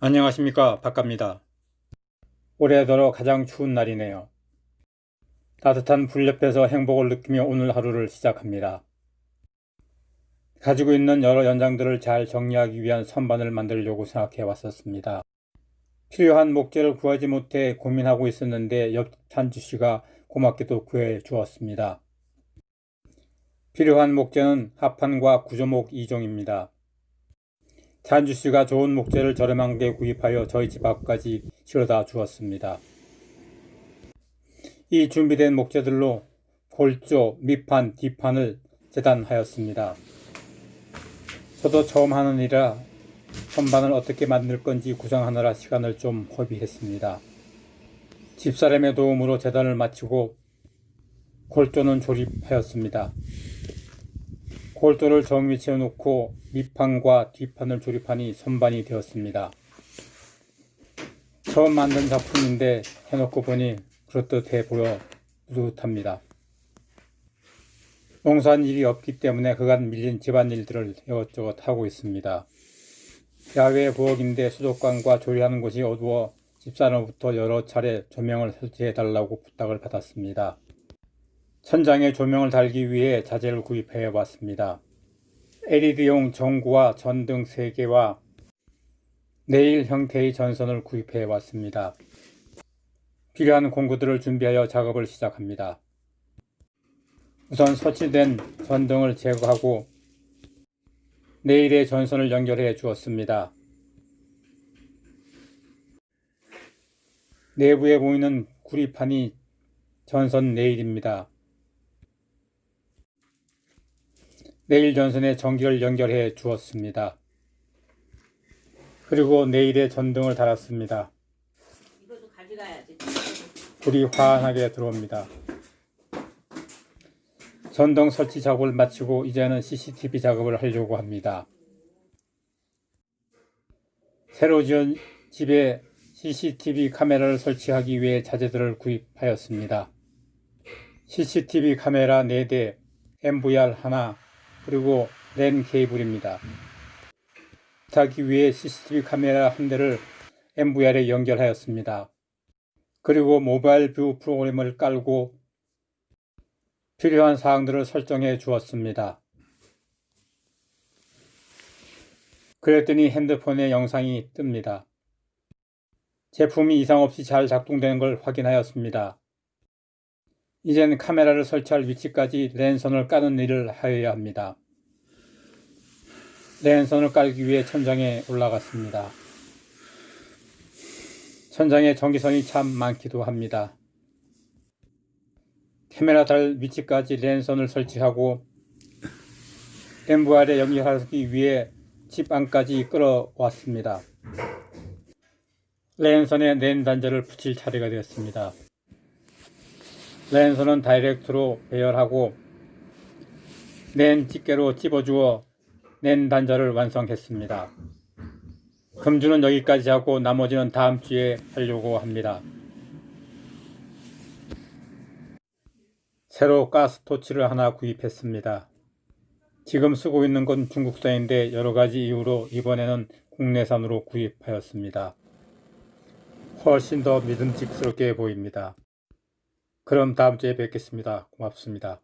안녕하십니까 박갑니다. 올해 들어 가장 추운 날이네요. 따뜻한 불 옆에서 행복을 느끼며 오늘 하루를 시작합니다. 가지고 있는 여러 연장들을 잘 정리하기 위한 선반을 만들려고 생각해 왔었습니다. 필요한 목재를 구하지 못해 고민하고 있었는데 옆 찬주 씨가 고맙게도 구해 주었습니다. 필요한 목재는 합판과 구조목 2종입니다. 잔주 씨가 좋은 목재를 저렴하게 구입하여 저희 집 앞까지 실어다 주었습니다. 이 준비된 목재들로 골조, 밑판, 뒷판을 재단하였습니다. 저도 처음 하는 일이라 선반을 어떻게 만들 건지 구상하느라 시간을 좀 허비했습니다. 집사람의 도움으로 재단을 마치고 골조는 조립하였습니다. 골조를 정위치해 놓고 밑판과 뒷판을 조립하니 선반이 되었습니다. 처음 만든 작품인데 해놓고 보니 그렇듯해 보여 뿌듯합니다. 농사한 일이 없기 때문에 그간 밀린 집안일들을 이것저것 하고 있습니다. 야외 부엌인데 수족관과 조리하는 곳이 어두워 집사람부터 여러 차례 조명을 설치해 달라고 부탁을 받았습니다. 천장에 조명을 달기 위해 자재를 구입해 왔습니다. LED용 전구와 전등 3개와 네일 형태의 전선을 구입해 왔습니다. 필요한 공구들을 준비하여 작업을 시작합니다. 우선 설치된 전등을 제거하고 네일의 전선을 연결해 주었습니다. 내부에 보이는 구리판이 전선 네일입니다. 네일 전선에 전기를 연결해 주었습니다. 그리고 네일에 전등을 달았습니다. 불이 환하게 들어옵니다. 전등 설치 작업을 마치고 이제는 CCTV 작업을 하려고 합니다. 새로 지은 집에 CCTV 카메라를 설치하기 위해 자재들을 구입하였습니다. CCTV 카메라 4대, MVR 하나, 그리고 랜 케이블입니다. 하기 위해 CCTV 카메라 한 대를 MVR에 연결하였습니다. 그리고 모바일 뷰 프로그램을 깔고 필요한 사항들을 설정해 주었습니다. 그랬더니 핸드폰에 영상이 뜹니다. 제품이 이상 없이 잘 작동되는 걸 확인하였습니다. 이젠 카메라를 설치할 위치까지 랜선을 까는 일을 하여야 합니다. 랜선을 깔기 위해 천장에 올라갔습니다. 천장에 전기선이 참 많기도 합니다. 카메라 달 위치까지 랜선을 설치하고 MVR에 연결하기 위해 집 안까지 끌어왔습니다. 랜선에 랜 단자를 붙일 차례가 되었습니다. 랜선은 다이렉트로 배열하고 랜 집게로 찝어주어 랜 단자를 완성했습니다. 금주는 여기까지 하고 나머지는 다음 주에 하려고 합니다. 새로 가스 토치를 하나 구입했습니다. 지금 쓰고 있는 건 중국산인데 여러 가지 이유로 이번에는 국내산으로 구입하였습니다. 훨씬 더 믿음직스럽게 보입니다. 그럼 다음 주에 뵙겠습니다. 고맙습니다.